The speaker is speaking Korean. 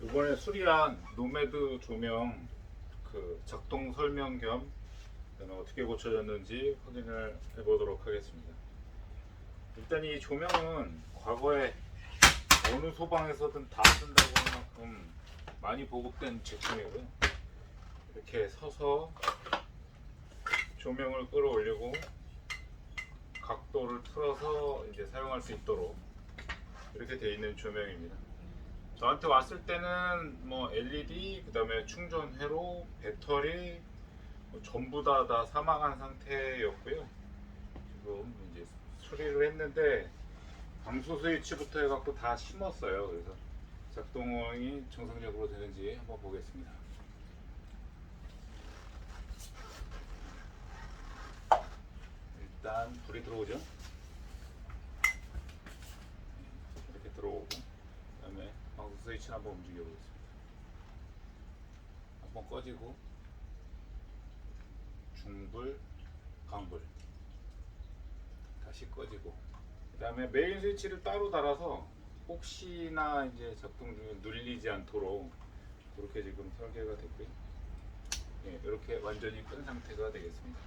이번에 수리한 노매드 조명 그 작동 설명 겸 어떻게 고쳐졌는지 확인을 해보도록 하겠습니다. 일단 이 조명은 과거에 어느 소방에서든 다 쓴다고 할 만큼 많이 보급된 제품이고요. 이렇게 서서 조명을 끌어올리고 각도를 틀어서 이제 사용할 수 있도록 이렇게 되어 있는 조명입니다. 저한테 왔을 때는 뭐 LED, 그다음에 충전 회로, 배터리 뭐 전부 다 다 사망한 상태였고요. 지금 이제 수리를 했는데 방수 스위치부터 해갖고 다 심었어요. 그래서 작동이 정상적으로 되는지 한번 보겠습니다. 일단 불이 들어오죠. 이렇게 들어오고 그다음에 방수 스위치를 한번 움직여 보겠습니다. 한번 꺼지고 중불, 강불 다시 꺼지고 그 다음에 메인 스위치를 따로 달아서 혹시나 이제 작동 중에 눌리지 않도록 그렇게 지금 설계가 됐고요. 예, 이렇게 완전히 끈 상태가 되겠습니다.